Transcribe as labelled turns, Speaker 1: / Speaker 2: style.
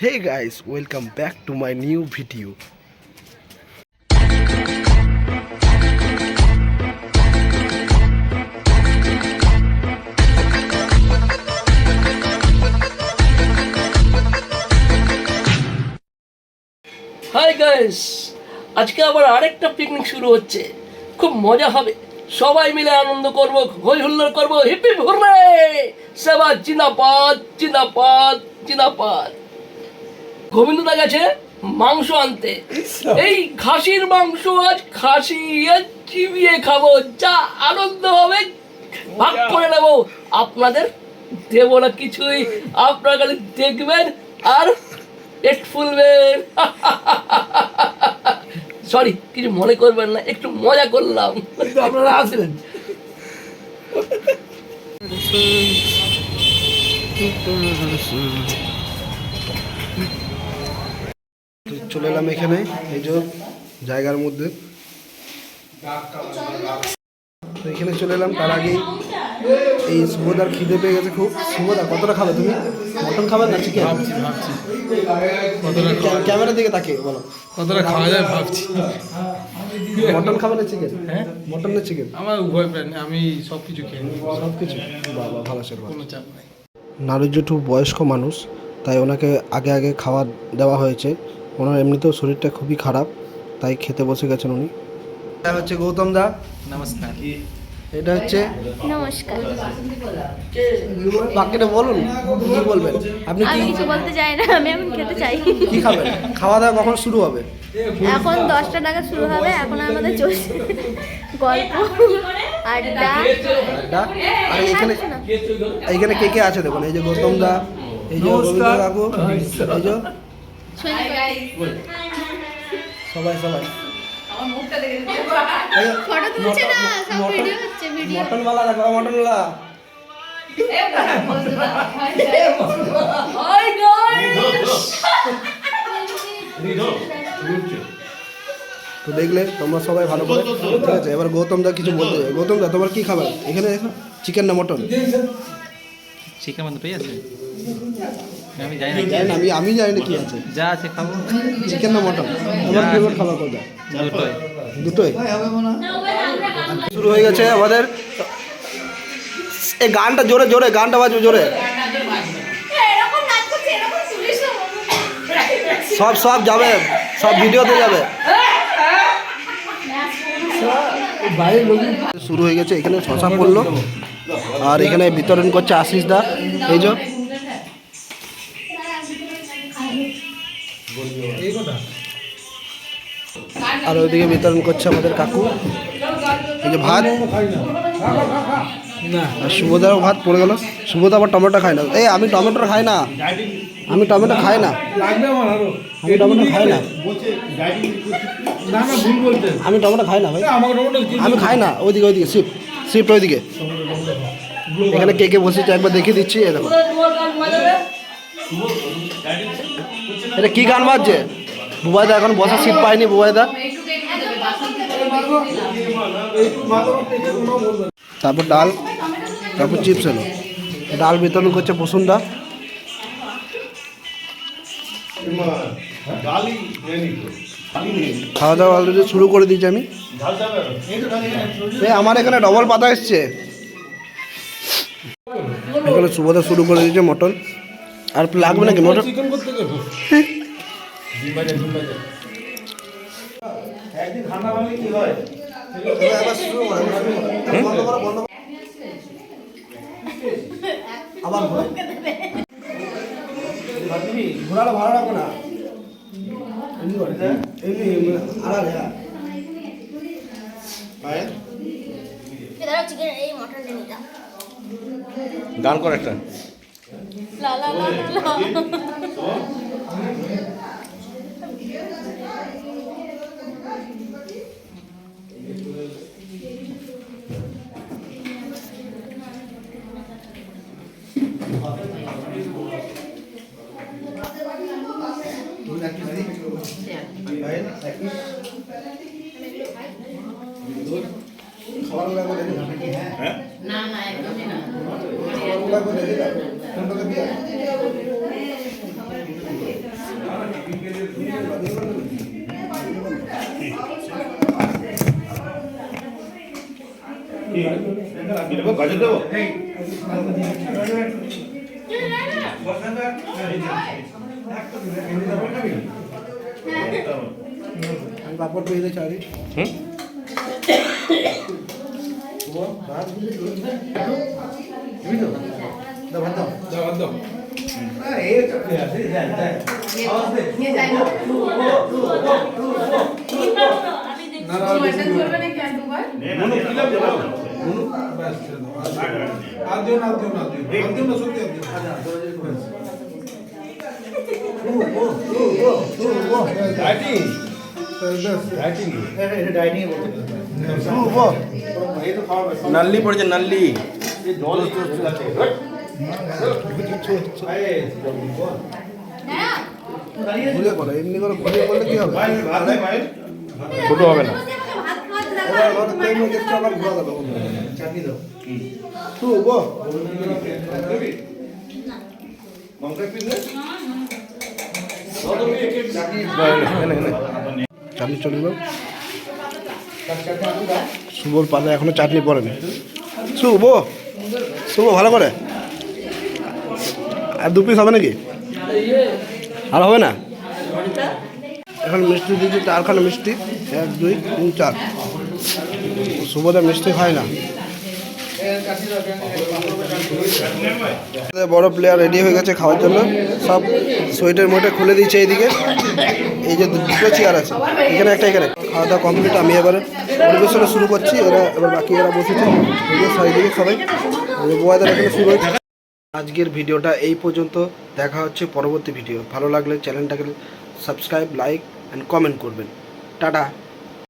Speaker 1: Hey guys, welcome back to my new video.
Speaker 2: Hi guys আজকে আবার আরেকটা picnic শুরু হচ্ছে। খুব মজা হবে। সবাই মিলে আনন্দ করব হই হুল্লোড় করব হিপি হুররে সেবা জিনাপাত জিনাপাত জিনাপাত গোবিন্দদা গেছে মাংস আনতে এই খাসির মাংস আজ খাসি আজ চিবিয়ে খাব যা আনন্দ হবে ভাগ করে নেব আপনাদের দেবো না কিছুই আপনারা খালি দেখবেন আর পেট ফুলবেন সরি কিছু মনে করবেন না একটু মজা করলাম আপনারা আসলেন
Speaker 1: তো চলে এলাম এখানে এই যে জায়গার মধ্যে। তো এখানে চলে এলাম তার আগে এই শুভদার খিদে পেয়ে গেছে খুব। শুভদা কতটা খাবে তুমি? মটন খাবে না চিকেন ক্যামেরার দিকে তাকে বলো।
Speaker 3: কতটা খাওয়া যায় ভাবছি।
Speaker 1: মটন খাবে না চিকেন
Speaker 3: হ্যাঁ?
Speaker 1: মটন না চিকেন
Speaker 3: আমার উভয় প্রাণ আমি সব কিছু খেয়ে
Speaker 1: সব কিছু বাবা ভালো সেরকম
Speaker 3: কোনো চাপ নাই।
Speaker 1: নারীর জেঠু বয়স্ক মানুষ তাই ওনাকে আগে আগে খাবার দেওয়া হয়েছে। ওনার এমনিতেও শরীরটা খুবই খারাপ তাই খেতে বসে গেছেন উনি। এটা হচ্ছে গৌতম দা।
Speaker 3: নমস্কার।
Speaker 1: এটা হচ্ছে?
Speaker 4: নমস্কার।
Speaker 1: বাকিটা বলুন কি বলবেন? আপনি কি?
Speaker 4: কিছু বলতে চাই না আমি এখন খেতে চাই।
Speaker 1: কি খাবেন? খাওয়া দাওয়া কখন শুরু হবে?
Speaker 4: এখন দশটা টাকা শুরু হবে এখন আমাদের চলছে গল্প আড্ডা।
Speaker 1: আড্ডা? আর এখানে এইখানে কে কে আছে দেখুন? এই যে গৌতম দা এই যে রবীন্দ্র কাকু এই যে সবাই সবাই।
Speaker 4: ফটো তুলছে না সব ভিডিও হচ্ছে ভিডিও
Speaker 1: মটনওয়ালা দেখো মটনওয়ালা। তো দেখলে তোমরা সবাই ভালো করে। ঠিক আছে এবার গৌতম দা কিছু বলতে চাই। গৌতম দা তোমার কি খাবার? এখানে দেখো চিকেন না মটন?
Speaker 5: চিকেন মধ্যে পেয়ে আছে। আমি জানি না
Speaker 1: জানি আমি আমি জানি না কি আছে।
Speaker 5: যা আছে খাব।
Speaker 1: চিকেন না মটন? তোমার ফেভারিট খাবার কোনটা
Speaker 5: দুটোই।
Speaker 1: দুটোই? শুরু হয়ে গেছে আমাদের। এই গানটা জোরে জোরে গানটা বাজবে জোরে। সব সব যাবে। সব ভিডিওতে যাবে। শুরু হয়ে গেছে এখানে শশা পড়ল। আর এখানে বিতরণ করছে আশিস দা। এই যে। আর ওইদিকে বিতরণ করছে আমাদের কাকু। এই যে ভাত। আর শুভদারও ভাত পড়ে গেল। শুভদা আবার টমেটো খায় না। এই আমি টমেটো খাই না। আমি টমেটো খাই না। আমি টমেটো খাই না। আমি টমেটো খাই না ভাই। আমি খাই না। ওইদিকে ওইদিকে শিফট শিফট ওইদিকে। এখানে কে কে বসেছে একবার দেখিয়ে দিচ্ছি
Speaker 2: বাজাবে
Speaker 1: এটা কি গান বাজছে? বুবাইদা এখন বসার সিট পায়নি, বুবাইদা। তারপর ডাল, তারপর চিপস এলো। ডাল বিতরণ করছে বসুন্ধা খাওয়া দাওয়া অলরেডি শুরু করে দিয়েছি আমি। আমার এখানে ডবল পাতা এসছে। এখানে সুবোধা শুরু করে দিয়েছে মটন। আর লাগবে নাকি মটন? আবার ভালো রাখো না।
Speaker 4: চিকেন এই মটনটা নিতাম
Speaker 6: গান কর একটা।
Speaker 4: লা
Speaker 1: হ্যাঁ? না না একদমই
Speaker 6: না দেবো
Speaker 1: আমি বাপর পেয়ে চারি
Speaker 6: হুম? মনু লাগবে বলো?
Speaker 3: ব্যাস ছেড়ে দাও আর দিও দিও না আর দিও না আর
Speaker 6: নাল্লি পড়েছে নাল্লি
Speaker 1: ঘুরে করো এমনি করে ঘুরে করলে কি হবে
Speaker 6: ছোট হবে না
Speaker 1: চাটনি চলে যাও শুভর পাতা এখনও চাটনি পড়েনি। শুভ শুভ, ভালো করে। আর দু পিস হবে নাকি? আর হবে না? এখন মিষ্টি দিয়েছি, চারখানা মিষ্টি। এক, দুই, তিন, চার। শুভদা মিষ্টি হয় না। বড় প্লেয়ার রেডি হয়ে গেছে খাওয়ার জন্য। সব সোয়েটার মোয়েটার খুলে দিয়েছে এইদিকে। এই যে দুটো চেয়ার আছে। এখানে একটা, এখানে। খাওয়া দাওয়া কমপ্লিট আমি এবারে পরিবেশনা শুরু করছি। এরা, এবার বাকি এরা বসেছে। চারিদিকে সবাই। বয়াদের এখানে শুরু হয়েছে। আজকের ভিডিওটা এই পর্যন্ত। দেখা হচ্ছে পরবর্তী ভিডিও। ভালো লাগলে চ্যানেলটাকে সাবস্ক্রাইব লাইক অ্যান্ড কমেন্ট করবেন। টাটা।